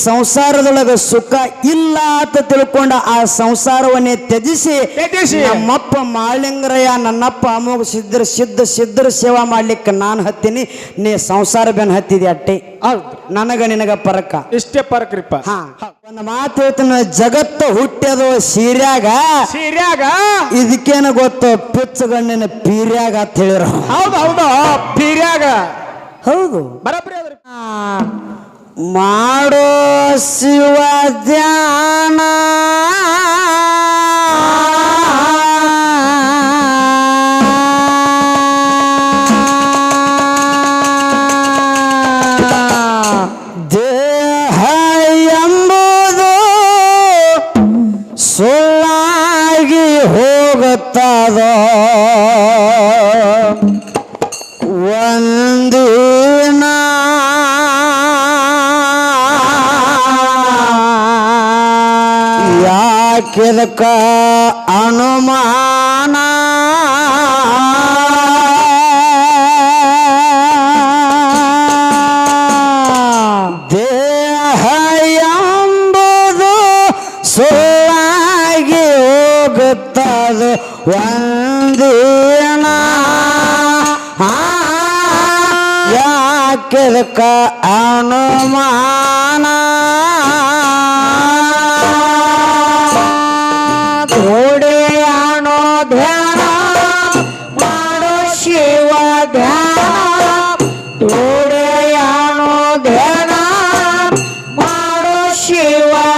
ಸಂಸಾರದೊಳಗ ಸುಖ ಇಲ್ಲ ಅಂತ ತಿಳ್ಕೊಂಡ ಆ ಸಂಸಾರವನ್ನೇ ತ್ಯಜಿಸಿ ತ್ಯಜಿಸಿ. ನಮ್ಮಪ್ಪ ಮಾಳಿಂಗರಯ್ಯ ನನ್ನಪ್ಪ ಅಮೋಘ ಸಿದ್ಧರ ಸಿದ್ಧ ಸಿದ್ಧರ ಸೇವಾ ಮಾಡ್ಲಿಕ್ಕೆ ನಾನು ಹತ್ತೀನಿ. ನೀ ಸಂಸಾರ ಬೆನ್ ಹತ್ತಿದೆ ಅಟ್ಟೆ. ಹೌದು. ನನಗ ನಿನಗ ಪರಕ. ಇಷ್ಟೇ ಪರಕ್ರಿಪ್ಪ. ಹಾ. ಒಂದು ಮಾತು ಹೇಳ್ತಾನ ಜಗತ್ತು ಹುಟ್ಟ್ಯದು ಸೀರ್ಯಾಗ ಸೀರ್ಯಾಗ ಇದಕ್ಕೇನ ಗೊತ್ತು ಪಿಚ್ಚಗಣ್ಣಿನ ಪೀರ್ಯಾಗ ಅಂತ ಹೇಳಿರ ಹೌದು ಹೌದು. ಪೀರ್ಯಾಗ. ಹೌದು. ಬರಬ್ರಿ ಅದ್ರಿ ಮಾಡೋ ಶಿವ ಧ್ಯಾನ. ಎಂಬುದು ಸುಳ್ಳಾಗಿ ಹೋಗುತ್ತದ? ಯಾಕಿದಕ ಅನುಮಾನ. ದೇಹ ಎಂಬುದು ಸುಳ್ಳಾಗಿ ಹೋಗುತ್ತದೆ ಒಂದೇನ ಯಾಕಿದಕ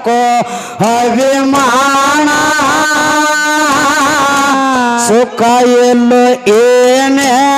ಇಷ್ಟಕೋ ಅಭಿಮಾನ. ಸುಖ ಎಲ್ಲೋ ಏನೇನ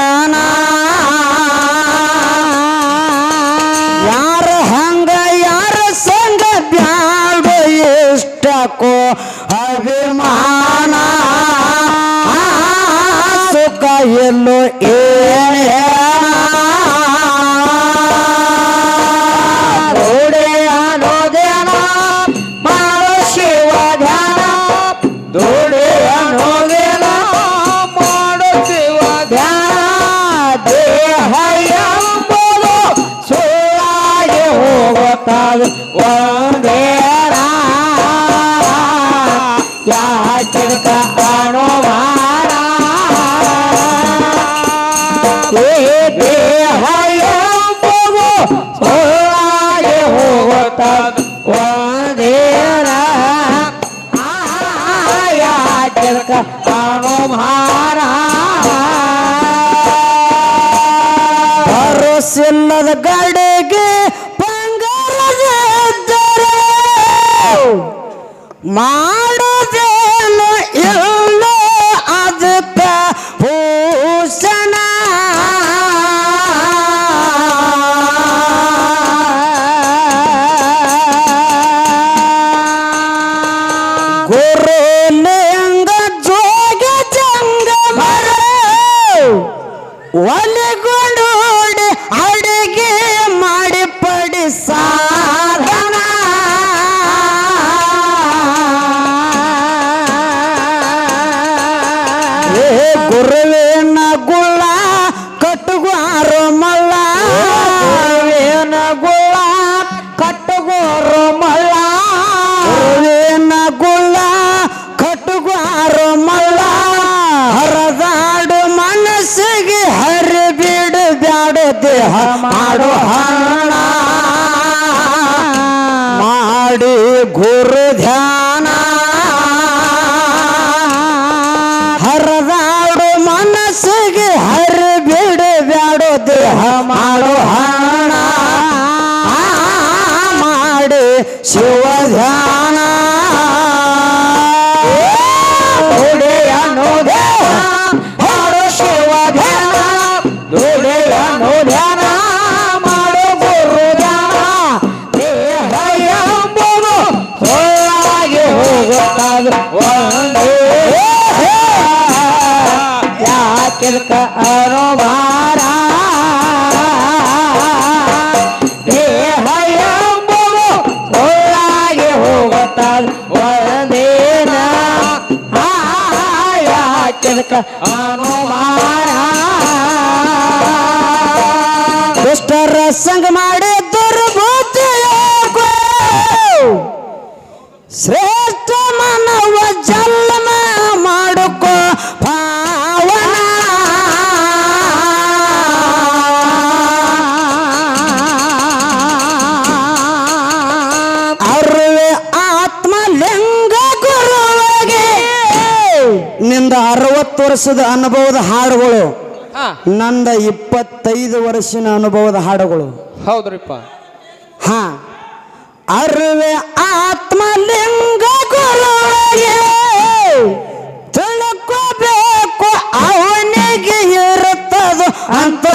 ಎಂಬುದು ಸುಳ್ಳಾಗಿ ಹೋಗುತ್ತದೆ ಒಂದೇನ ಯಾಚಿಕ ಅನುಮಾನ ಭರೋಸಿಲ್ಲದ ಗಡಿಗೆ ಬಂಗಾರದಿದ್ದರೆ ಮಾಡುವುದೇನು ಗುರುವೇನ ಗುಳ್ಳ ಕಟ್ಟುಗಾರು ಮಲ್ಲ ಗುರುವೇನ ಗುಳ್ಳ ಕಟ್ಟುಗೋರು ಮಲ್ಲ ಗುರುವೇನ ಗುಳ್ಳ ಕಟ್ಟುಗಾರು ಮಲ್ಲ ಹರದಾಡು ಮನಸ್ಸಿಗೆ ಹರಿ ಬಿಡು ಬ್ಯಾಡ ದೇಹ. ಮಾಡಿ ದುಡಿಯನು ಧ್ಯಾನ ಮಾಡು ನಿಂದ ಅರವತ್ತು ವರ್ಷದ ಅನುಭವದ ಹಾಡುಗಳು. ಹಾ. ನಂದ ಇಪ್ಪತ್ತೈದು ವರ್ಷದ ಅನುಭವದ ಹಾಡುಗಳು. ಹೌದ್ರಿಪ್ಪ. ಹಾ. ಅರ್ವೆ ಆತ್ಮಲಿಂಗ ಗುರುವಿಗೆ ತಿಳ್ಕೋಬೇಕು ಅವನಿಗೆ ಇರುತ್ತದು ಅಂತ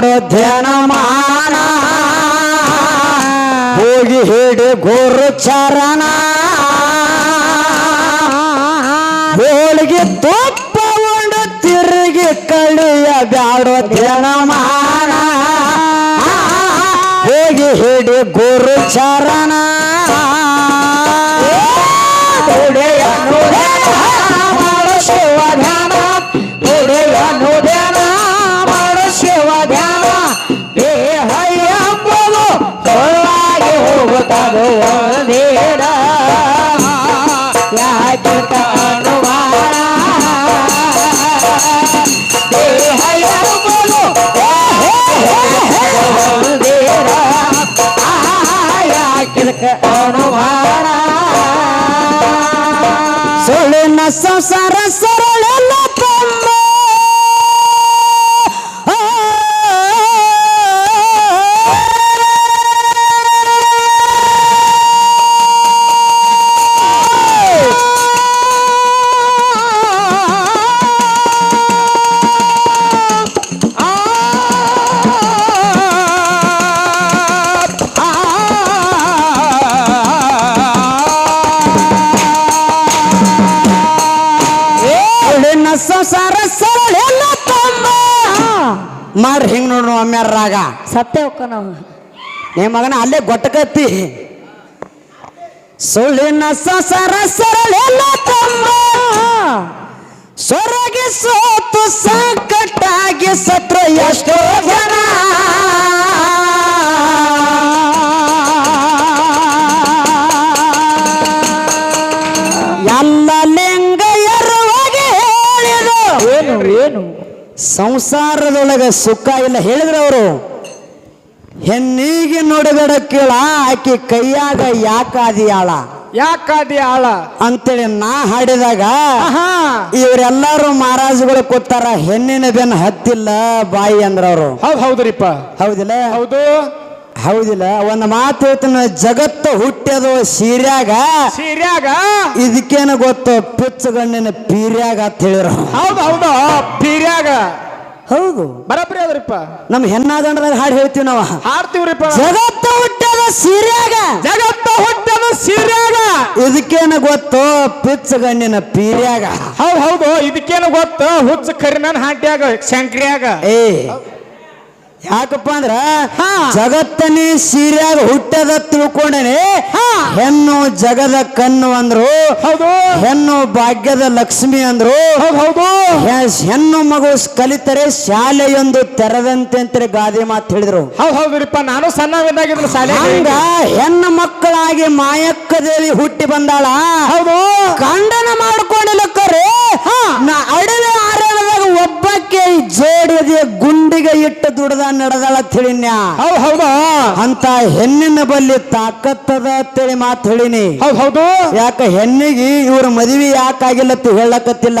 ಕಳಿಬ್ಯಾಡು ಧ್ಯಾನ ಮಾನ. ಹೋಗಿ ಹೇಳಿ ಗುರು ಚರಣ. ಹೋಳಿಗೆ ತುಪ್ಪ ಉಂಡು ತಿರುಗಿ ಕಳಿಯ ಬ್ಯಾಡೋ ಧ್ಯಾನ ಮಾನ. ಹೋಗಿ ಹೇಳಿ ಗುರು ಚರಣ. ಸಂಸಾರ ಸತ್ಯ ಹೋಗ ನಾವು ಏ ಮಗನ ಅಲ್ಲೇ ಗೊಟ್ಟಕತ್ತಿ ಸುಳ್ಳಿನ ಸಂಸಾರ ಸರಳೆಲ್ಲ ತಮ್ಮ ಸೊರಗಿ ಸೋತು ಸಂಕಟಾಗಿ ಸತ್ರ ಎಷ್ಟೋ ಜನ. ಎಲ್ಲ ಲಿಂಗಯ್ಯರುವಾಗಿ ಹೇಳಿದ ಏನು ಏನು? ಸಂಸಾರದೊಳಗೆ ಸುಖ ಇಲ್ಲ ಹೇಳಿದ್ರು ಅವರು. ಹೆಣ್ಣಿಗೆ ನೋಡಬೇಡ ಕೇಳ ಆಕಿ ಕೈಯಾಗ ಯಾಕಾದಿಯಾಳ ಯಾಕಾದಿ ಆಳ? ಅಂತೇಳಿ ನಾ ಹಾಡಿದಾಗ ಇವರೆಲ್ಲರೂ ಮಹಾರಾಜುಗಳು ಕೂತಾರ ಹೆಣ್ಣಿನ ಬೆನ್ ಹತ್ತಿಲ್ಲ ಬಾಯಿ ಅಂದ್ರ ಅವರು ಹೌದ್ ಹೌದ್ರಿಪ್ಪ. ಹೌದಿಲ್ಲ? ಹೌದು. ಹೌದಿಲ್ಲ? ಒಂದು ಮಾತು ಹೇಳ್ತಾನ ಜಗತ್ತು ಹುಟ್ಟ್ಯದು ಸೀರ್ಯಾಗ ಸೀರ್ಯಾಗ? ಇದಕ್ಕೇನು ಗೊತ್ತು? ಪುಚ್ಚಗಣ್ಣಿನ ಪೀರ್ಯಾಗ ಅಂತ ಹೇಳಿರೋ ಹೌದು ಹೌದು ಪೀರ್ಯಾಗ. ಹೌದು. ಬರಬ್ರಿ ಅದ್ರಿಪ್ಪ. ನಮ್ ಹೆಣ್ಣಾದಂಡ್ರ ಹಾಡು ಹೇಳ್ತೀವಿ ನಾವು. ಹಾಡ್ತೀವ್ರಿಪ್ಪ. ಜಗತ್ತ ಹುಟ್ಟದ ಸೀರ್ಯಾಗ. ಜಗತ್ತ ಹುಟ್ಟದ ಸೀರ್ಯಾಗ. ಇದಕ್ಕೇನು ಗೊತ್ತು? ಪಿಚ್ಚ ಗಣ್ಣಿನ ಪೀರ್ಯಾಗ. ಹೌದು ಹೌದು. ಇದಕ್ಕೇನು ಗೊತ್ತು? ಹುಚ್ಚ ಕರಿನ ಹಾಟ್ಯಾಗ ಶಂಕ್ರಿಯಾಗ. ಏ ಯಾಕಪ್ಪ ಅಂದ್ರ. ಜಗತ್ತನೇ ಸೀರ್ಯಾಗ ಹುಟ್ಟದ ತಿಳ್ಕೊಂಡನೆ ಹೆಣ್ಣು ಜಗದ ಕಣ್ಣು ಅಂದ್ರು ಹೆಣ್ಣು ಭಾಗ್ಯದ ಲಕ್ಷ್ಮಿ ಅಂದ್ರು ಹೆಣ್ಣು ಮಗು ಕಲಿತರೆ ಶಾಲೆಯೊಂದು ತೆರೆದಂತೆ ಅಂತ ಗಾದೆ ಮಾತು ಹೇಳಿದ್ರು. ನಾನು ಸಣ್ಣ ಶಾಲೆ ಹಂಗ ಹೆಣ್ಣು ಮಕ್ಕಳಾಗಿ ಮಾಯಕ್ಕದಲ್ಲಿ ಹುಟ್ಟಿ ಬಂದಾಳ. ಹೌದು. ಗಂಡನ ಮಾಡ್ಕೊಂಡಿಲ್ಲಕ್ಕರೆ ನಾ ಅಡ ಜೋಡಿದೆ ಗುಂಡಿಗೆ ಇಟ್ಟು ದುಡ್ದ ನಡೆದಾಳ ತಿಳಿನ ಹೌದು ಹೌದು ಅಂತ ಹೆಣ್ಣಿನ ಬಲ್ಲಿ ತಾಕತ್ತದ ಅಂತೇಳಿ ಮಾತು ಹೇಳಿನಿ. ಹೌದು ಹೌದು ಯಾಕ ಹೆಣ್ಣಿಗೆ ಇವ್ರ ಮದುವೆ ಯಾಕಾಗಿಲ್ಲ ಹೇಳಕತ್ತಿಲ್ಲ.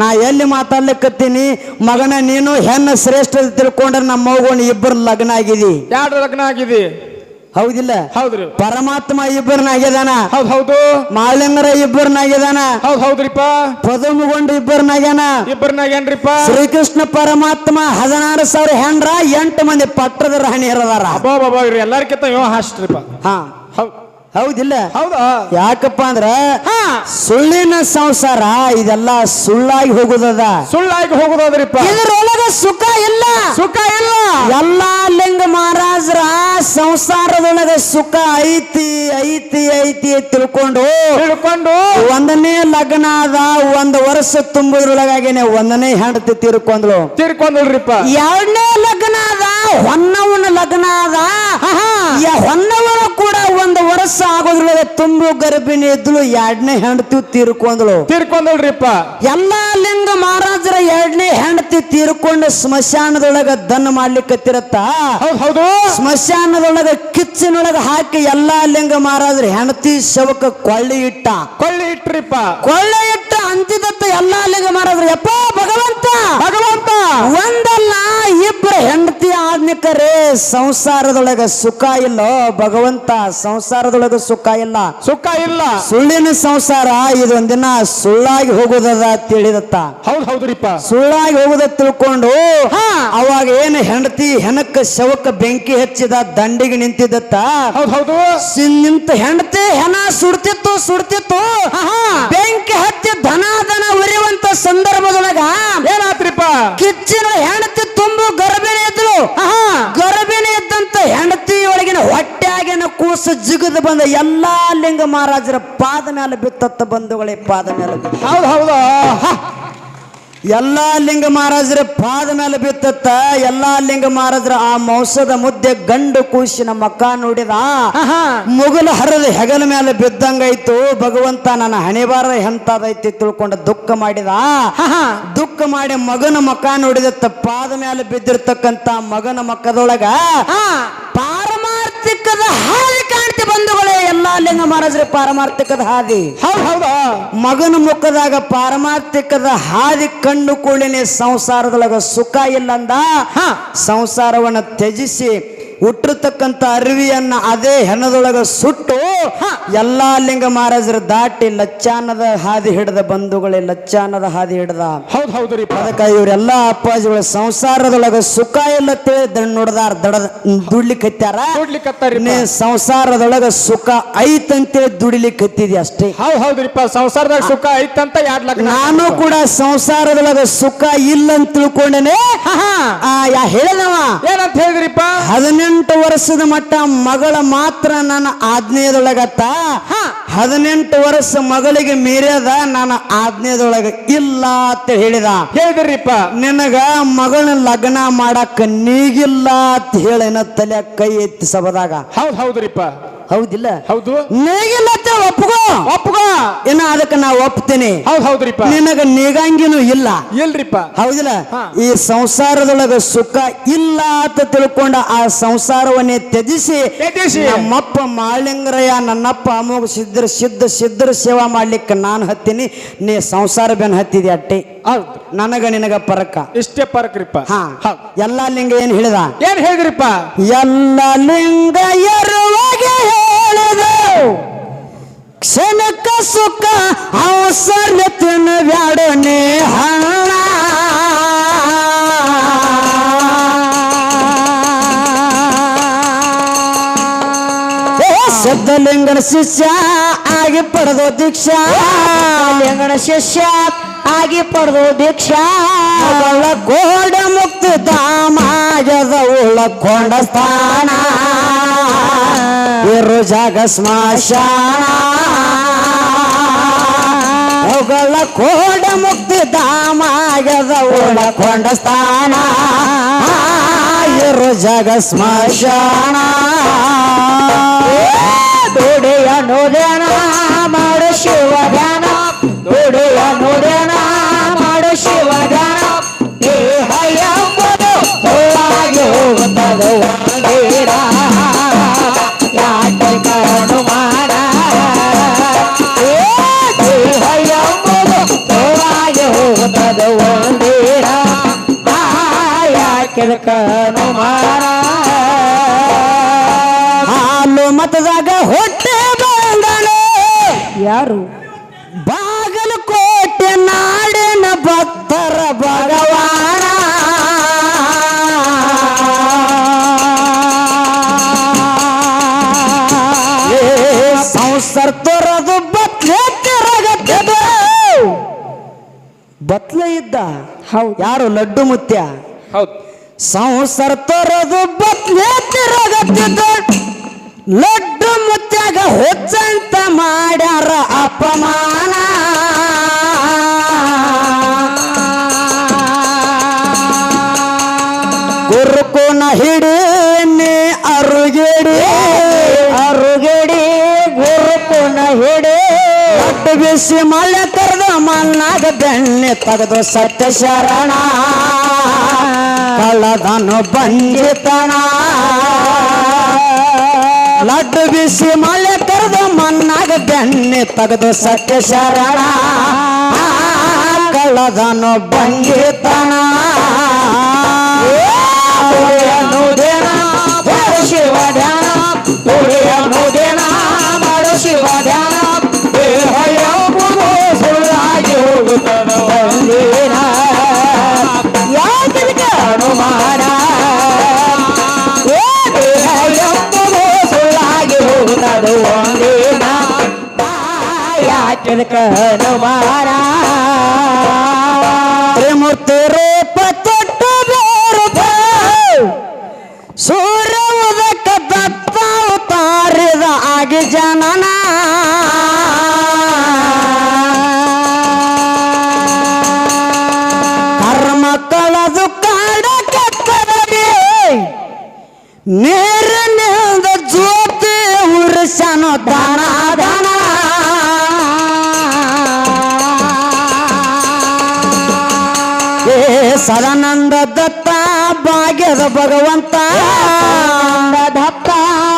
ನಾ ಎಲ್ಲಿ ಮಾತಾಡ್ಲಿಕ್ಕತ್ತೀನಿ ಮಗನ ನೀನು ಹೆಣ್ಣು ಶ್ರೇಷ್ಠ ತಿಳ್ಕೊಂಡ್ರೆ ನಮ್ಮ ಮಗನ ಇಬ್ಬರು ಲಗ್ನ ಆಗಿದಿ. ಎರಡು ಲಗ್ನ ಆಗಿದೆ? ಹೌದಿಲ್ಲ? ಹೌದ್ರಿ. ಪರಮಾತ್ಮ ಇಬ್ಬರನ್ನಾಗ್ಯದಾನ? ಹೌದು ಹೌದು. ಮಾಳಿಂಗರ ಇಬ್ಬರನ್ನಾಗ್ಯದಾನ? ಹೌದ್ ಹೌದ್ರಿಪ್ಪ. ಪದಮಗೊಂಡು ಇಬ್ಬರನ್ನಾಗ್ಯಾನ? ಇಬ್ಬರನಾಗ ಏನ್ರಿಪ್ಪ ಶ್ರೀಕೃಷ್ಣ ಪರಮಾತ್ಮ ಹದಿನಾರು ಸಾವಿರ ಹೆಂಡ್ರ ಎಂಟು ಮಂದಿ ಪಟ್ಟದ ರಾಣಿ ಇರದಾರ ಬಾಬಾ ಎಲ್ಲಾರ್ಕಿಂತ ಇವ ಹಾಸ್ಟ್ರಿಪ್ಪ ಹಾ. ಹೌದು. ಹೌದಿಲ್ಲ? ಹೌದಾ? ಯಾಕಪ್ಪ ಅಂದ್ರ ಸುಳ್ಳಿನ ಸಂಸಾರ ಇದೆಲ್ಲ ಸುಳ್ಳಾಗಿ ಹೋಗುದದ. ಸುಳ್ಳಾಗಿ ಹೋಗುದದ್ರಿಪ್ಪ. ಇದ್ರೊಳಗ ಸುಖ ಇಲ್ಲ. ಸುಖ ಇಲ್ಲ. ಎಲ್ಲಾ ಲಿಂಗ ಮಹಾರಾಜರ ಸಂಸಾರದೊಳಗ ಸುಖ ಐತಿ ಐತಿ ಐತಿ ತಿಳ್ಕೊಂಡು ತಿಳ್ಕೊಂಡು ಒಂದನೇ ಲಗ್ನ ಅದ ಒಂದ್ ವರ್ಷ ತುಂಬುದ್ರೊಳಗಾಗೇನೆ ಒಂದನೇ ಹೆಂಡತಿ ತಿರ್ಕೊಂಡ್ಲು ತೀರ್ಕೊಂಡ್ರಿಪ್ಪ ಎರಡನೇ ಲಗ್ನ ಅದ ಹೊನ್ನವನ ಲಗ್ನ ಅದ ಯ- ಹೊನ್ನವನ ಕೂಡ ಒಂದು ವರ್ಷ ಆಗೋದ್ರೊಳಗೆ ತುಂಬು ಗರ್ಭಿಣಿ ಇದ್ಲು ಎರಡನೇ ಹೆಂಡತಿ ತೀರ್ಕೊಂಡ್ಳು. ತೀರ್ಕೊಂಡ್ರಿಪ್ಪ ಎಲ್ಲಾ ಲಿಂಗ ಮಹಾರಾಜರ ಎರಡನೇ ಹೆಂಡತಿ ತೀರ್ಕೊಂಡು ಸ್ಮಶಾನದೊಳಗ ದನ್ ಮಾಡ್ಲಿಕ್ಕತ್ತಿರತ್ತ ಹೌದು ಹೌದು. ಸ್ಮಶಾನದೊಳಗ ಕಿಚ್ಚಿನೊಳಗ ಹಾಕಿ ಎಲ್ಲಾ ಲಿಂಗ ಮಹಾರಾಜರ ಹೆಂಡತಿ ಶವಕ ಕೊಳ್ಳಿ ಇಟ್ಟ. ಕೊಳ್ಳಿ ಇಟ್ರಿಪ್ಪ. ಕೊಳ್ಳಿ ಇಟ್ಟ ಅಂತಿದತ್ತ ಎಲ್ಲ ಅಲ್ಲಿಗೆ ಮಾಡಿದ್ರು ಯಪ್ಪ ಭಗವಂತ! ಭಗವಂತ! ಒಂದಲ್ಲ ಇಬ್ಬರು ಹೆಂಡತಿ ಆದ್ನಿಕರೇ ಸಂಸಾರದೊಳಗ ಸುಖ ಇಲ್ಲ. ಭಗವಂತ ಸಂಸಾರದೊಳಗ ಸುಖ ಇಲ್ಲ. ಸುಖ ಇಲ್ಲ. ಸುಳ್ಳಿನ ಸಂಸಾರ ಇದೊಂದಿನ ಸುಳ್ಳಾಗಿ ಹೋಗುದದ ತಿಳಿದತ್ತ. ಹೌದು ಹೌದ್ರಿಪ್ಪ. ಸುಳ್ಳಾಗಿ ಹೋಗುದ ತಿಳ್ಕೊಂಡು ಅವಾಗ ಏನು ಹೆಂಡತಿ ಹೆಣಕ್ಕ ಶವಕ್ಕ ಬೆಂಕಿ ಹಚ್ಚಿದ ದಂಡಿಗೆ ನಿಂತಿದ್ದತ್ತ? ಹೌದು ಹೌದು. ನಿಂತ ಹೆಂಡತಿ ಹೆಣ ಸುಡ್ತಿತ್ತು ಸುಡ್ತಿತ್ತು. ಬೆಂಕಿ ಹತ್ತಿ ಧನ ಧನ ಉರಿಯುವಂತ ಸಂದರ್ಭದೊಳಗ ಏನಾತ್ರಿಪ್ಪ? ಕಿಚ್ಚಿನ ಹೆಂಡತಿ ತುಂಬು ಗರ್ಭಿಣಿ ಇದ್ರು ಗರ್ಭಿಣಿ ಇದ್ದಂತ ಹೆಂಡತಿ ಒಳಗಿನ ಹೊಟ್ಟೆಯಾಗಿನ ಕೂಸು ಜಿಗಿದು ಬಂದ ಎಲ್ಲಾ ಲಿಂಗ ಮಹಾರಾಜರ ಪಾದ ಮೇಲೆ ಬಿತ್ತತ್ತ ಬಂಧುಗಳೇ ಪಾದ ಮೇಲೆ ಹೌದು ಹೌದು. ಎಲ್ಲಾ ಲಿಂಗ ಮಹಾರಾಜರ ಪಾದ ಮೇಲೆ ಬಿತ್ತತ್ತ ಎಲ್ಲಾ ಲಿಂಗ ಮಹಾರಾಜರ ಆ ಮೌಸದ ಮುದ್ದೆ ಗಂಡು ಕೂಸಿನ ಮಕ್ಕ ನೋಡಿದ. ಮುಗಲು ಹರದ ಹೆಗಲ ಮೇಲೆ ಬಿದ್ದಂಗಾಯ್ತು ಭಗವಂತ ನನ್ನ ಹಣೆಬಾರ ಎಂತದೈತಿ ತಿಳ್ಕೊಂಡ ದುಃಖ ಮಾಡಿದ. ದುಃಖ ಮಾಡಿ ಮಗನ ಮಕ್ಕ ನೋಡಿದ ಪಾದ ಮೇಲೆ ಬಿದ್ದಿರ್ತಕ್ಕಂತ ಮಗನ ಮಕ್ಕದೊಳಗ ಪಾರಮಾರ್ಥಿಕದ ಹಾದಿ ಕಾಣ್ತಿ ಬಂಧುಗಳೇ ಎಲ್ಲಾ ಲಿಂಗ ಮಹಾರಾಜರ ಪಾರಮಾರ್ಥಿಕದ ಹಾದಿ ಹೌದು ಹೌದು ಮಗನ ಮುಖದಾಗ ಪಾರಮಾರ್ಥಿಕದ ಹಾದಿ ಕಂಡು ಕೂಡಲೇ ಸಂಸಾರದೊಳಗ ಸುಖ ಇಲ್ಲಂದ. ಸಂಸಾರವನ್ನ ತ್ಯಜಿಸಿ ಹುಟ್ಟಿರ್ತಕ್ಕಂಥ ಅರಿವಿಯನ್ನ ಅದೇ ಹೆಣದೊಳಗ ಸುಟ್ಟು ಎಲ್ಲಾ ಲಿಂಗ ಮಹಾರಾಜರು ದಾಟಿ ಲಚ್ಚಾನದ ಹಾದಿ ಹಿಡಿದ ಬಂಧುಗಳೇ ಲಚ್ಚಾನದ ಹಾದಿ ಹಿಡ್ದ. ಹೌದು ಹೌದ್ರಿಪ್ಪ ಅದಕ್ಕೆ ಇವರೆಲ್ಲ ಅಪ್ಪಾಜಿಗಳ ಸಂಸಾರದೊಳಗ ಸುಖ ಇಲ್ಲ ತಿಳಿ ನೋಡ್ದಾರ ದಡದ ದುಡ್ಲಿಕ್ಕತ್ತಾರ ನೀ ಸಂಸಾರದೊಳಗ ಸುಖ ಐತಂತೇಳಿ ದುಡಿಲಿಕ್ಕತ್ತಿದ್ಯ ಅಷ್ಟೇ? ಹೌದು ಹೌದ್ರಿಪ್ಪ ಸಂಸಾರದಾಗ ಸುಖ ಐತಂತ ಲಗ್ನ ನಾನು ಕೂಡ ಸಂಸಾರದೊಳಗ ಸುಖ ಇಲ್ಲ ಅಂತ ತಿಳ್ಕೊಂಡೇನೆ ಹೇಳಿದವ? ಏನಂತ ಹೇಳಿದ್ರಿಪ್ಪ ಹದಿನೆಂಟು ವರ್ಷದ ಮಟ್ಟ ಮಗಳ ಮಾತ್ರ ನನ್ನ ಆಜ್ಞೆಯದೊಳಗತ್ತ? ಹದಿನೆಂಟು ವರ್ಷ ಮಗಳಿಗೆ ಮೀರ್ಯದ ನನ್ನ ಆಜ್ಞೆಯದೊಳಗ ಇಲ್ಲ ಅಂತ ಹೇಳಿದ. ಹೇಳಿದ್ರಿಪ್ಪ ನಿನಗ ಮಗಳನ್ನ ಲಗ್ನ ಮಾಡಕ್ಕ ನೀಗಿಲ್ಲ ಅಂತ ಹೇಳಿನ ತಲೆ ಕೈ ಎತ್ತಿ ಸಬದಾಗ ಹೌದು ಹೌದ್ರಿಪ್ಪ. ಹೌದಿಲ್ಲ? ಹೌದು. ನೇಗಿಲ್ಲ ಒಪ್ಪಗೋ ಒಪ್ಪಗೋ ಇನ್ನ ಅದಕ್ಕೆ ನಾ ಒಪ್ತೇನೆ. ಹೌದ್ ಹೌದ್ರಿಪ್ಪ. ನಿನಗ ನೀಗಂಗಿನೂ ಇಲ್ಲ. ಇಲ್ರಿಪ್ಪ. ಹೌದಿಲ್ಲ? ಈ ಸಂಸಾರದೊಳಗ ಸುಖ ಇಲ್ಲ ಅಂತ ತಿಳ್ಕೊಂಡ ಆ ಸಂಸಾರವನ್ನೇ ತ್ಯಜಿಸಿ. ನಮ್ಮಪ್ಪ ಮಾಳಿಂಗರಯ್ಯ ನನ್ನಪ್ಪ ಅಮೋಘ ಸಿದ್ಧರ ಸಿದ್ಧ ಸಿದ್ಧರ ಸೇವಾ ಮಾಡ್ಲಿಕ್ಕೆ ನಾನು ಹತ್ತೀನಿ. ನೀ ಸಂಸಾರ ಬೆನ್ ಹತ್ತಿದೆ ಅಟ್ಟಿ. ಹೌದು. ನನಗ ನಿನಗ ಪರಕ. ಇಷ್ಟೇ ಪರಕ್ರಿಪ್ಪ. ಹಾ. ಎಲ್ಲಾ ಲಿಂಗ ಏನ್ ಹೇಳಿದ? ಏನ್ ಹೇಳಿದ್ರಿಪ್ಪ? ಎಲ್ಲ ಲಿಂಗ ಎರುವಾಗೆ ಹೇಳಿದೆ? ಕ್ಷಣಕ ಸುಖ ಅವಸರ ತಿನ್ನ ಬ್ಯಾಡನೆ ಹಣ ಸಿದ್ಧಲಿಂಗನ ಶಿಷ್ಯ ಆಗಿ ಪಡೆದು ದೀಕ್ಷಾ. ಲಿಂಗನ ಶಿಷ್ಯ ಆಗಿ ಪಡೆದು ದೀಕ್ಷಾ. ಗೋಡ ಮುಕ್ತ ದಾಮಾಜದ ಕೊಂಡ ಸ್ಥಾನ. ಇರು ಜಾಗ ಸ್ಮಶಾನ ಅವುಗಳ ಕೋಡ ಮುಕ್ತಿ ಧಾಮಾಗದ ಉಳಕೊಂಡ ಸ್ಥಾನ. ಇರು ಜಾಗ ಸ್ಮಶಾನ ದುಡಿಯ ನುಡಿಯನ ಮಾಡು ಶಿವ ಧ್ಯಾನ ದುಡಿಯ ನುಡಿಯನ ಮಾಡು ಶಿವ ಧ್ಯಾನ ದೇಹ ಎಂಬುದು ಸುಳ್ಳಾಗಿ ಹೋಗುತ್ತದೆ. ಯಾಕೆ ಮಾರ ಹಾಲು ಮತದಾಗ ಹೊಟ್ಟೆ ಬಂದನು ಯಾರು? ಬಾಗಲಕೋಟೆ ನಾಡಿನ ಭಕ್ತರ ಭಗವಾನ. ಸಂಸಾರ ತೊರದು ಬತ್ಲೆ ಬತ್ಲೆ ಇದ್ದ? ಹೌದು. ಯಾರು? ಲಡ್ಡು ಮುತ್ಯ? ಹೌದ್. ಸಂಸಾರ ತರದು ಬತ್ಲೆ ತಿರಗತ್ತಿದ್ದ, ಲಡ್ಡು ಮುತ್ಯಾಗ ಹೆಚ್ಚಂತ ಮಾಡ್ಯಾರ ಅಪಮಾನ. ಗುರುಕುನ ಹಿಡಿ ಅರುಗೆಡಿ, ಅರುಗಡಿ ಗುರುಕುನ ಹಿಡಿ. ಲಡ್ಡು ಬಿಸಿ ಮಳೆ ಕರೆದು ಮನ್ನಾಗ ಬೆಣ್ಣೆ ತೆಗೆದು ಸತ್ಯ ಶರಣ ಕಳ್ಳದನು ಬಂಜಿತನ ಲಡ್ಡು ಬಿಸಿ ಮಳೆ ಕರೆದು ಮನ್ನಾಗ ಬೆಣ್ಣೆ ತೆಗೆದು ಸತ್ಯ ಶರಣ. ಕಳ್ಳದನು ಬಂಜಿತನ ಸದಾನಂದ ದತ್ತ ಭಾಗ್ಯದ ಭಗವಂತ. ದತ್ತ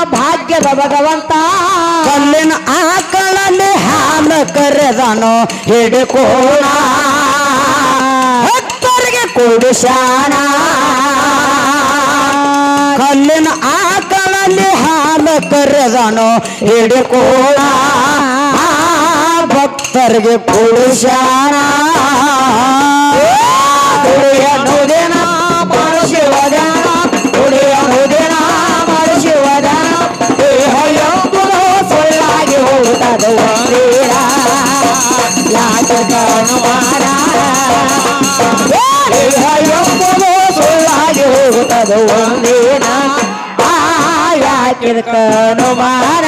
ಭಾಗ್ಯದ ಭಗವಂತ. ಕಲ್ಲಿನ ಆಕಳಲ್ಲಿ ಹಾಲು ಕರೆದನು ಹಿಡಿಕೋಣ. ಭಕ್ತರಿಗೆ ಕುಡಿಸಾಣ ಕಲ್ಲಿನ ಆಕಳಲ್ಲಿ ಹಾಲು ಕರೆದನು ಹಿಡಿಕೋಣ. ಭಕ್ತರಿಗೆ ಕುಡಿಸಾಣ ಹೋಗುತ್ತದೆ ಒಂದಿನ ಆ ಯಾಕೆ ಅನುಮಾನ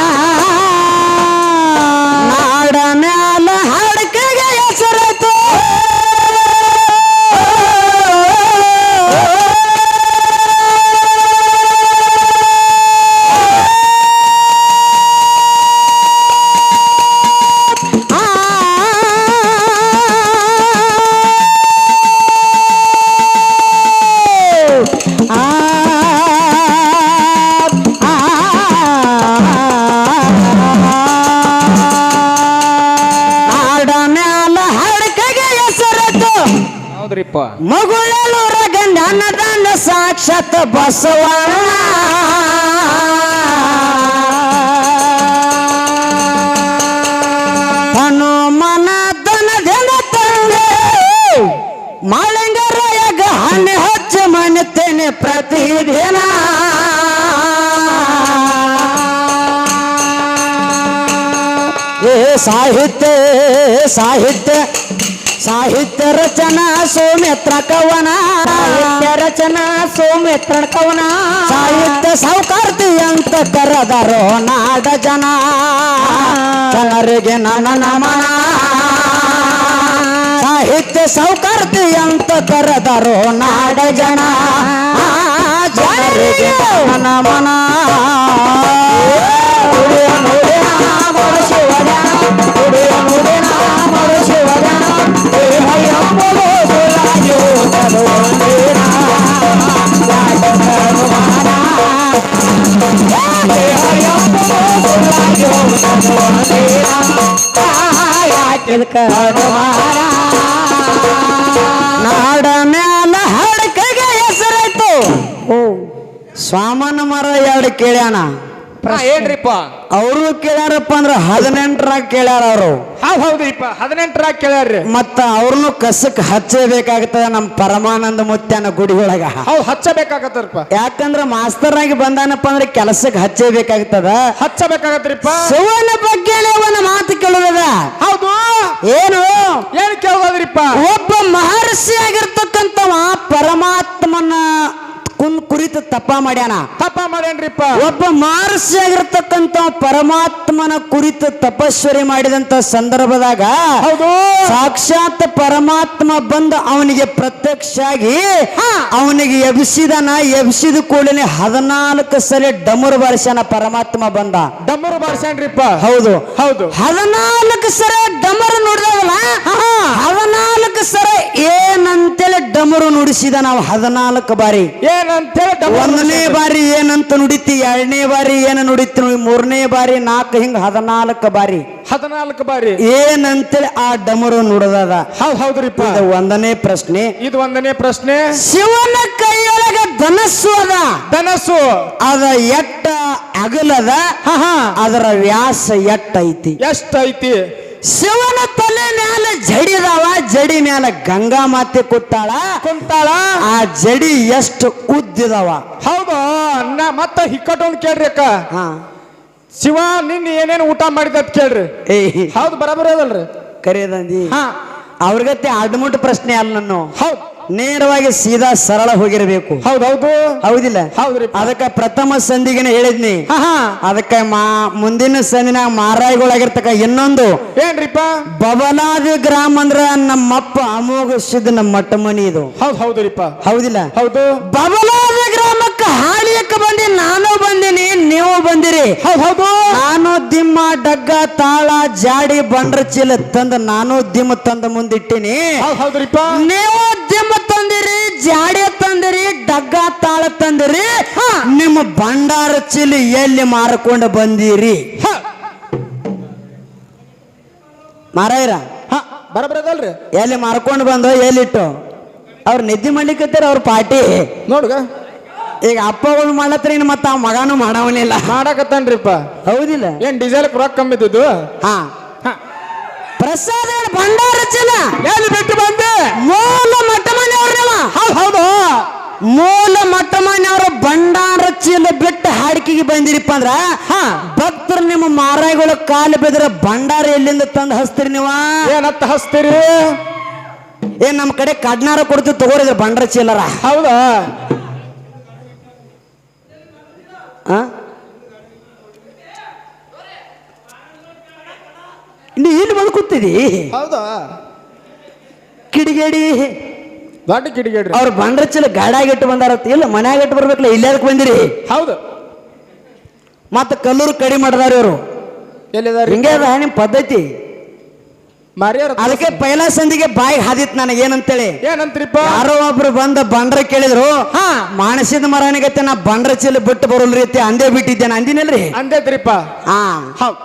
ಹೌದ್ರಿಪ್ಪ ಮಗುಳೂರ ಗಂಡನದಾನ ಸಾಕ್ಷಾತ್ ಬಸವಣ್ಣ. ಹನುಮನ ದನದನ ತಂದೆ. ಮಾಳಿಂಗರಾಯಗ ಹಣ್ಣೆ ಹಚ್ಚ ಮನೆತೇನೆ ಪ್ರತಿದಿನ. ಏ ಸಾಹಿತ್ಯ ಸಾಹಿತ್ಯ. ಸಾಹಿತ್ಯ ರಚನಾ ಸೋಮೇತ್ರ ಕವನ ಸಾಹಿತ್ಯ ರಚನಾ ಸೋಮೇತ್ರ ಕವನ ಸಾಹಿತ್ಯ ಸೌಕಾರ್ತಿ ಅಂತ ಕರೆದರೋ ನಾಡ ಜನ ಜನರಿಗೆ ನನ್ನ ನಮನ ಸಾಹಿತ್ಯ ಸೌಕಾರ್ತಿ ಅಂತ ಕರೆದರೋ ನಾಡ ಜನ ಜನರಿಗೆ ನನ್ನ ನಮನ ನುಡಿಯ ನಾಡ ಮ್ಯಾಲ ಹಡಕೆಗೆ ಹೆಸರಾಯ್ತು ಓ ಸ್ವಾಮನ ಮರ ಎರಡು ಕೇಳ್ಯಾನ. ಹಾ, ಏನ್ರಿಪ್ಪ ಅವರು ಕೇಳ್ಯಾರಪ್ಪ ಅಂದ್ರ ಹದಿನೆಂಟರಾಗ ಕೇಳ್ಯಾರ ಅವರು. ಹೌದ್ ಹೌದ್ರಿಪ್ಪ ಹದಿನೆಂಟರಾಗ ಕೇಳ್ಯಾರ್ರಿ. ಮತ್ತ ಅವ್ರನ್ನು ಕಸಕ್ ಹಚ್ಚಬೇಕಾಗ್ತದ ನಮ್ಮ ಪರಮಾನಂದ ಮುತ್ಯನ ಗುಡಿ ಒಳಗ ಹೌದ್ ಹಚ್ಚಬೇಕಾಗತ್ತಪ್ಪ ಯಾಕಂದ್ರ ಮಾಸ್ತರ್ ಆಗಿ ಬಂದಾನಪ್ಪ ಅಂದ್ರೆ ಕೆಲಸಕ್ಕೆ ಹಚ್ಚಬೇಕಾಗ್ತದ ಹಚ್ಚಬೇಕಾಗತ್ರಿಪ್ಪ ಶಿವನ ಬಗ್ಗೆ ಒಂದು ಮಾತು ಕೇಳುವುದ ಹೌದು. ಏನು? ಏನ್ ಕೇಳೋದ್ರಿಪ್ಪ ಒಬ್ಬ ಮಹರ್ಷಿ ಆಗಿರ್ತಕ್ಕಂಥವ ಪರಮಾತ್ಮನ ಕುನ್ ಕುರಿತು ತಪ್ಪ ಮಾಡ್ಯಾನ. ತಪ್ಪ ಮಾಡ್ಯಾನ್ರಿಪ್ಪ. ಒಬ್ಬ ಮಹರ್ಷಿ ಆಗಿರ್ತಕ್ಕಂತ ಪರಮಾತ್ಮನ ಕುರಿತು ತಪಸ್ವರಿ ಮಾಡಿದಂತ ಸಂದರ್ಭದಾಗ ಹೌದು. ಸಾಕ್ಷಾತ್ ಪರಮಾತ್ಮ ಬಂದು ಅವನಿಗೆ ಪ್ರತ್ಯಕ್ಷ ಆಗಿ ಅವನಿಗೆ ಎಬ್ಸಿದನ ಎಬ್ಸಿದ ಕೂಡಲೇ ಹದಿನಾಲ್ಕು ಸಲ ಡಮರು ಬಾರಿಸ್ಯಾನ ಪರಮಾತ್ಮ ಬಂದ. ಡಮರು ಬಾರಿಸ್ಯಾನ್ರಿಪ್ಪ. ಹೌದು. ಹೌದು. ಹದಿನಾಲ್ಕು ಸಲ ಡಮರು ನೋಡಿದವಲ್ಲ? ಹದಿನಾಲ್ಕು ಸರ ಏನಂತೇಳಿ ಡಮರು ನುಡಿಸಿದ ನಾವು ಹದಿನಾಲ್ಕು ಬಾರಿ. ಡಮರು ಒಂದನೇ ಬಾರಿ ಏನಂತ ನುಡಿತಿ ಎರಡನೇ ಬಾರಿ ಏನ ನುಡಿತಿ ಮೂರನೇ ಬಾರಿ ನಾಲ್ಕು ಹಿಂಗ ಹದಿನಾಲ್ಕು ಬಾರಿ. ಹದಿನಾಲ್ಕು ಬಾರಿ. ಏನಂತೇಳಿ ಆ ಡಮರು ನುಡದದ? ಹೌದ್ ಹೌದ್ರಿಪ್ಪ. ಇದು ಒಂದನೇ ಪ್ರಶ್ನೆ. ಇದು ಒಂದನೇ ಪ್ರಶ್ನೆ. ಶಿವನ ಕೈಯೊಳಗ ಧನಸ್ಸು ಅದ. ಧನಸ್ಸು. ಅದ ಎಟ್ಟ ಅಗಲದ ಅದರ ವ್ಯಾಸ ಎಟ್ಟ ಐತಿ ಎಷ್ಟೈತಿ? ಶಿವನ ತಲೆ ಮ್ಯಾಲ ಜಡಿದಾವ ಜಡಿ ಮ್ಯಾಲ ಗಂಗಾ ಮಾತೆ ಕೂತಾಳ ಕುಂತಾಳ ಆ ಜಡಿ ಎಷ್ಟು ಉದ್ದಿದಾವ. ಹೌದು ನಾ ಮತ್ತ ಹಿಕ್ಕಟ್ಟೊಂದು ಕೇಳ್ರಿ ಅಕ್ಕ. ಹಾ. ಶಿವ ನಿನ್ನ ಏನೇನು ಊಟ ಮಾಡಿದ ಅಂತ ಕೇಳ್ರಿ. ಏ. ಹೌದು ಬರಬರ ಅದಲ್ರಿ. ಕರೆಯದಂದಿ ಹಾ. ಅವ್ರಿಗತ್ತೆ ಅಡ್ಮುಟ್ ಪ್ರಶ್ನೆ ಅಲ್ಲ ನಾನು ಹೌದ್. ನೇರವಾಗಿ ಸೀದಾ ಸರಳ ಹೋಗಿರಬೇಕು. ಹೌದೌದು. ಹೌದು ಹೌದಿಲ್ಲ? ಹೌದ್ರಿ. ಅದಕ್ಕ ಪ್ರಥಮ ಸಂಧಿಗೆನ ಹೇಳಿದ್ನಿ. ಅದಕ್ಕ ಮಾ ಮುಂದಿನ ಸಂದಿನ ಮಾರಾಯಿಗಳಾಗಿರ್ತಕ್ಕ ಇನ್ನೊಂದು. ಏನ್ರಿಪ್ಪ? ಬಬಲಾದಿ ಗ್ರಾಮ ಅಂದ್ರ ನಮ್ಮಪ್ಪ ಅಮೋಘ ಸಿದ್ಧ ನಮ್ಮ ಮಟ್ಟ ಮನಿ ಇದು. ಹೌದ್ ಹೌದ್ರಿಪ್ಪ. ಹೌದಿಲ್ಲ? ಹೌದು. ಬಬಲಾದಿ ಬಂದಿ ನಾನು ಬಂದಿನಿ ನೀವು ಬಂದಿರಿ. ಹೌದ್ ನಾನು ದಿಮ್ಮ ಡಗ್ಗ ತಾಳ ಜಾಡಿ ಬಂಡ್ರ ಚೀಲ ತಂದ ನಾನು ದಿಮ್ಮ ತಂದ ಮುಂದಿಟ್ಟಿನಿ. ನೀವು ದಿಮ್ಮ ತಂದಿರಿ ಜಾಡಿ ತಂದಿರಿ ಡಗ್ಗ ತಾಳ ತಂದಿರಿ. ನಿಮ್ಮ ಭಂಡಾರ ಚೀಲ ಎಲ್ಲಿ ಮಾರಕೊಂಡು ಬಂದಿರಿ? ಮಾರಾಯ್ರ? ಹ, ಬರಬರಿ ಅದಲ್ರಿ. ಎಲ್ಲಿ ಮಾರ್ಕೊಂಡು ಬಂದು ಎಲ್ಲಿಟ್ಟು? ಅವ್ರು ನಿದ್ದೆ ಮಾಡ್ಲಿಕ್ಕೆ ಅವ್ರ ಪಾರ್ಟಿ ನೋಡ್ಗ. ಈಗ ಅಪ್ಪಗಳು ಮಾಡತ್ರ ಮಾಡತ್ರಿ ಮತ್ತೆ ಆ ಮಗನೂ ಮಾಡವನಿಲ್ಲ. ಮಾಡಾಕತ್ತಾನ್ರಿಪ್ಪ. ಹೌದಿಲ್ಲ? ಏನ್ ಡೀಸೆಲ್ ರೊಕ್ಕ ಕಮ್ಮಿದ್ದು ಹಾ. ಪ್ರಸಾದ ಭಂಡಾರ ಚೀಲ ಎಲ್ಲಿ ಬಿಟ್ಟು ಬಂದೆ? ಮೂಲ ಮಠ ಮನೆಯವ್ರಲ್ಲ? ಹೌದ್ ಹೌದು. ಮೂಲ ಮಠ ಮನೆಯವ್ರ ಭಂಡಾರ ಚೀಲ ಬಿಟ್ಟು ಹಾಡಿಕೆಗೆ ಬಂದಿರಿಪ್ಪ ಅಂದ್ರ ಭಕ್ತರು ನಿಮ್ಮ ಮಾರಾಯಿಗಳ ಕಾಲು ಬಿದ್ರೆ ಭಂಡಾರ ಎಲ್ಲಿಂದ ತಂದು ಹಸ್ತೀರಿ ನೀವ? ಏನತ್ತ ಹಸ್ತೀರಿ ಏನ್ ನಮ್ಮ ಕಡೆ ಕಡ್ನಾರ ಕೊಡ್ತೀವಿ ತಗೋರಿದ್ರ ಭಂಡಾರ ಚೀಲರ ಹೌದಾ? ನೀ ಇಲ್ಲಿ ಬಂದು ಕೂತಿದಿ? ಹೌದಾ? ಕಿಡಿಗೇಡಿ. ದೊಡ್ಡ ಕಿಡಿಗೇಡಿ ಅವ್ರು ಬಂಡ್ರ ಚೀಲ ಗಾಡ್ಯಾಗಿಟ್ಟು ಬಂದಾರತ್ತ ಇಲ್ಲ ಮನ್ಯಾಗ ಇಟ್ಟು ಬರ್ಬೇಕಲ್ಲ ಇಲ್ಲೇ ಅದಕ್ಕೆ ಬಂದಿರಿ? ಹೌದು. ಮತ್ತೆ ಕಲ್ಲೂರು ಕಡಿಮೆ ಮಾಡಿದಾರ ಇವರು. ಎಲ್ಲಿದಾರೆ ಹಿಂಗೆ ಅದ? ನಿಮ್ಮ ಪದ್ಧತಿ? ಮಾರಿಯಾರ ಅದಕ್ಕೆ ಪೈಲಾ ಸಂದಿಗೆ ಬಾಯಿ ಹಾದಿತ್ ನನಗೆ ಏನಂತೇಳಿ. ಏನಂತ್ರಿಪ್ಪ? ಯಾರೋ ಒಬ್ರು ಬಂದ ಬಂಡ್ರ ಕೇಳಿದ್ರು ಮಾನಸಿದ ಮರನಿಗತ್ತೆ ನಾ ಬಂಡ್ರ ಚೀಲ ಬಿಟ್ಟು ಬರೋಲ್ ರೀತಿ ಅಂದೇ ಬಿಟ್ಟಿದ್ದೇನೆ ಅಂದಿನಲ್ರಿ? ಅಂದೇತ್ರಿಪ್ಪ ಹಾ. ಹೌದ್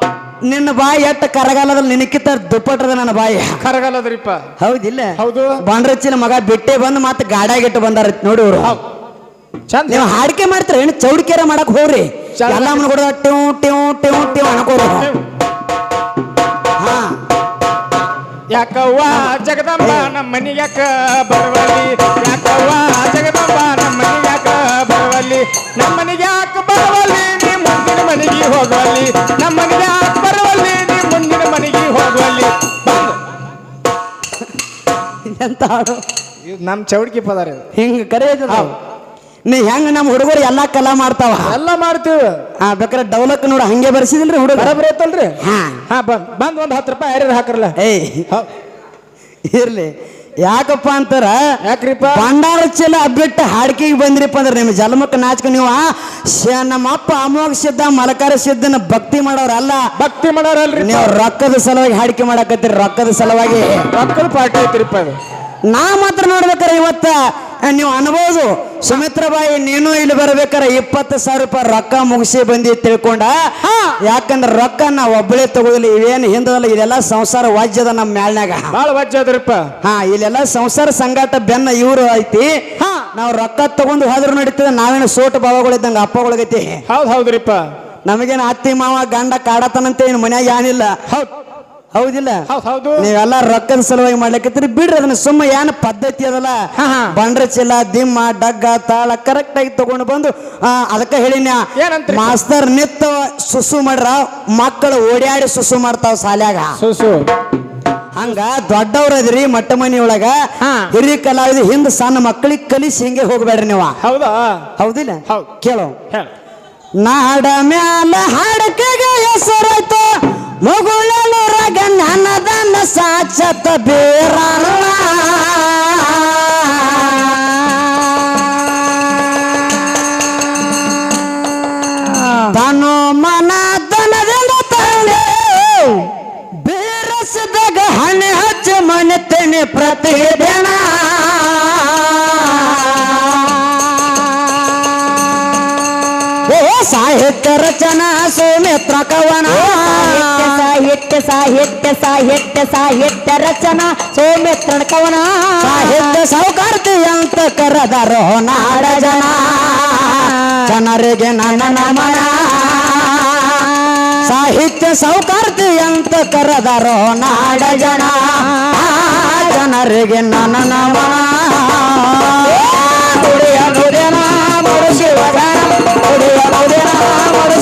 ನಿನ್ನ ಬಾಯಿ ಎಟ್ಟ ಕರಗಾಲದಲ್ಲಿ ನಿನಕಿತ್ತ ದುಪ್ಪಟ್ಟದ ನನ್ನ ಬಾಯಿ. ಕರಗಾಲದ್ರಿಪ್ಪ ಹೌದಿಲ್ಲ. ಹೌದು. ಬಾಂಡ್ರಚ್ಚಿನ ಮಗ ಬಿಟ್ಟೆ ಬಂದು ಮತ್ತೆ ಗಾಡಾಗಿಟ್ಟು ಬಂದಾರ ನೋಡಿ ಇವ್ರು. ನೀವ್ ಚಂದ. ನೀವು ಹಾಡಿಕೆ ಮಾಡ್ತಾರೆ ಏನು ಚೌಡಿಕೆರ ಮಾಡಕ್ ಹೋಗ್ರಿ. ಎಲ್ಲ ಮನ ಕೂಡ ಟಿವ್ ಟಿವ್ ಟಿವ್ ಟಿವ್ ಅನ್ಕೋರು. ಯಾಕವ್ವ? ಜಗದಂಬ ನಮ್ಮ ಮನಿಗೆ ಯಾಕ ಬರವಲ್ಲಿ? ಯಾಕವ್ವ? ಜಗದಂಬ ನಮ್ಮ ಮನಿಗೆ ಯಾಕ ಬರವಲ್ಲಿ? ನಮ್ಮ ಮನಿಗೆ ಯಾಕ ಬರವಲ್ಲಿ? ನೀ ಮುಂದಿನ ಮನೆಗೆ ಹೋಗವಲ್ಲಿ. ನಮ್ಮ ಮನೆಗೆ ಯಾಕ ಬರವಲ್ಲಿ? ನೀ ಮುಂದಿನ ಮನೆಗೆ ಹೋಗವಲ್ಲಿ. ಬಂದು. ಎಂತ ಹಾಡು? ಇದು ನಮ್ಮ ಚೌಡ್ಕಿ ಪದಾರ ಇದು. ಹಿಂಗ ಕರೆಯೋದು ನೀ ಹೆಂಗ ನಮ್ಮ ಹುಡುಗರು ಎಲ್ಲಾ ಕಲಾ ಮಾಡ್ತಾವ? ಎಲ್ಲ ಮಾಡ್ತೀವಿ. ಆ ಬೇಕಾದ್ರೆ ಡೌಲಕ್ ನೋಡ ಹಂಗೆ ಬರ್ಸಿದಿಲ್ರಿ ಹುಡುಗ. ಬರಬರಿ ಐತಲ್ರಿ? ಹಾ. ಹಾ ಬಂದ್ ಬಂದ್ ಒಂದ್ ಹತ್ತು ರೂಪಾಯಿ ಯಾರ್ಯಾರು ಹಾಕ್ರಲ್ಲ? ಏಯ್ ಹೌದ್. ಇರ್ಲಿ. ಯಾಕಪ್ಪ ಅಂತಾರ? ಯಾಕ್ರಿಪ್ಪ? ಬಂಡಾರ ಚೀಲ ಬಿಟ್ಟು ಹಾಡ್ಕಿಗೆ ಬಂದ್ರಿಪ್ಪ ಅಂದ್ರೆ ನಿಮ್ಮ ಜನ್ಮಕ್ಕೆ ನಾಚ್ಕ ನೀವು? ಶ- ನಮ್ಮ ಅಪ್ಪ ಅಮೋಘ ಸಿದ್ಧ ಮಲಕಾರ ಸಿದ್ಧನ ಭಕ್ತಿ ಮಾಡೋರಲ್ಲ. ಭಕ್ತಿ ಮಾಡೋರಲ್ರಿ. ನೀವು ರೊಕ್ಕದ ಸಲುವಾಗಿ ಹಾಡಿಕೆ ಮಾಡಕತ್ತೀರಿ ರೊಕ್ಕದ ಸಲುವಾಗಿ. ರೊಕ್ಕದ ಪಾಠ ಐತ್ರಿಪ್ಪ ನಾ ಮಾತ್ರ ನೋಡ್ಬೇಕಾರೆ ಇವತ್ತ ನೀವು ಅನ್ಬೋದು. ಸುಮಿತ್ರಬಾಯಿ ನೀನು ಇಲ್ಲಿ ಬರ್ಬೇಕಾರೆ ಇಪ್ಪತ್ತು ಸಾವಿರ ರೂಪಾಯಿ ರೊಕ್ಕ ಮುಗಿಸಿ ಬಂದಿ ತಿಳ್ಕೊಂಡ? ಯಾಕಂದ್ರೆ ರೊಕ್ಕ ನಾ ಒಬ್ಬಳೇ ತಗೋದಿಲ್ಲ ಇವೇನು ಹಿಂದಲ್ಲ ಇದೆಲ್ಲ ಸಂಸಾರ ವಾಜ್ಯದ ನಮ್ಮ ಮ್ಯಾಳ್ನಾಗ ಬಹಳ ವಜ್ಜ ಅದ್ರಪ್ಪ. ಹಾ ಇಲ್ಲೆಲ್ಲ ಸಂಸಾರ ಸಂಗಾಟ ಬೆನ್ನ ಇವರು ಐತಿ. ನಾವು ರೊಕ್ಕ ತಗೊಂಡು ಹೋದ್ರು ನಡೀತದೆ. ನಾವೇನು ಸೋಟು ಭಾವಗಳಿದ್ದಂಗ ಅಪ್ಪಗಳಿಗೈತಿ. ಹೌದ್ ಹೌದ್ರಿಪ್ಪ. ನಮಗೇನು ಅತ್ತಿ ಮಾವ ಗಂಡ ಕಾಡತನಂತ ಏನು ಮನ್ಯಾಗ ಏನಿಲ್ಲ ಹೌದ್. ಹೌದಿಲ್ಲ? ಹೌದ್ ಹೌದು. ನೀವೆಲ್ಲ ರೊಕ್ಕನ ಸಲುವಾಗಿ ಮಾಡ್ಲಿಕ್ಕೆ ಬಿಡ್ರಿ ಅದನ್ನ. ಸುಮ್ಮ ಏನ್ ಪದ್ಧತಿ ಅದಲ್ಲ. ಬಂಡ್ರ ಚೀಲ ದಿಮ್ಮ ಡಗ್ಗ ತಾಳ ಕರೆಕ್ಟ್ ಆಗಿ ತಗೊಂಡು ಬಂದು ಅದಕ್ಕ ಹೇಳಿನ? ಮಾಸ್ತರ್ ನಿತ್ತ ಸುಸು ಮಾಡ್ರ ಮಕ್ಕಳು ಓಡ್ಯಾಡಿ ಸುಸು ಮಾಡ್ತಾವ ಸಾಲ್ಯಾಗ. ಸುಸು. ಹಂಗ ದೊಡ್ಡವ್ರ ಅದ್ರಿ ಮಟ್ಟ ಮನಿ ಒಳಗ. ಹಿರಿಯ ಕಲಾವಿದ ಹಿಂದ ಸಣ್ಣ ಮಕ್ಕಳಿಗೆ ಕಲಿಸಿ ಹಿಂಗೆ ಹೋಗ್ಬೇಡ್ರಿ ನೀವು. ಹೌದಾ? ಹೌದಿಲ್ಲ? ಹೌದ್. ಕೇಳೋ. ನಾಡ ಮ್ಯಾಲ ಹಾಡಕೆಗೆ ಹೆಸರಾಯ್ತು. ಮಗುಳರಗ ನನ್ನದನ್ನ ಸಾಚತ ಬೇರಲ್ಲ ತಾನು ಮನ ದನದಿಂದ ತಂದೆ ಬೇರಸದಾಗ ಹಣೆ ಹಚ್ಚ ಮನೆತೇನೆ ಪ್ರತಿದಿನ ಓ ಸಾಹಿತ್ಯ ರಚನಾ ಸುಮಿತ್ರ ಕವನ ಸಾಹಿತ್ಯ ಸಾಹಿತ್ಯ ಸಾಹಿತ್ಯ ಸಾಹಿತ್ಯ ರಚನಾ ಸೌಮಿತ್ರನ ಕವನ. ಸಾಹಿತ್ಯ ಸೌಕಾರ್ತಿ ಅಂತ ಕರೆದರೋ ನಾಡ ಜನ ಜನರಿಗೆ ನನ್ನ ನಮನ. ಸಾಹಿತ್ಯ ಸೌಕಾರ್ತಿ ಅಂತ ಕರೆದರೋ ನಾಡ ಜನ ಜನರಿಗೆ ನನ್ನ ನಮನ. ಶಿವಜನ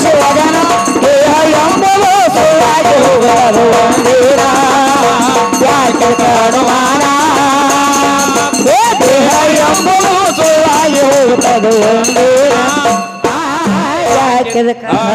ಶಿವಜನ ಎಂಬುದು ಸುಳ್ಳಾಗಿ Ah, yeah, I get it. Ah, yeah, I get it.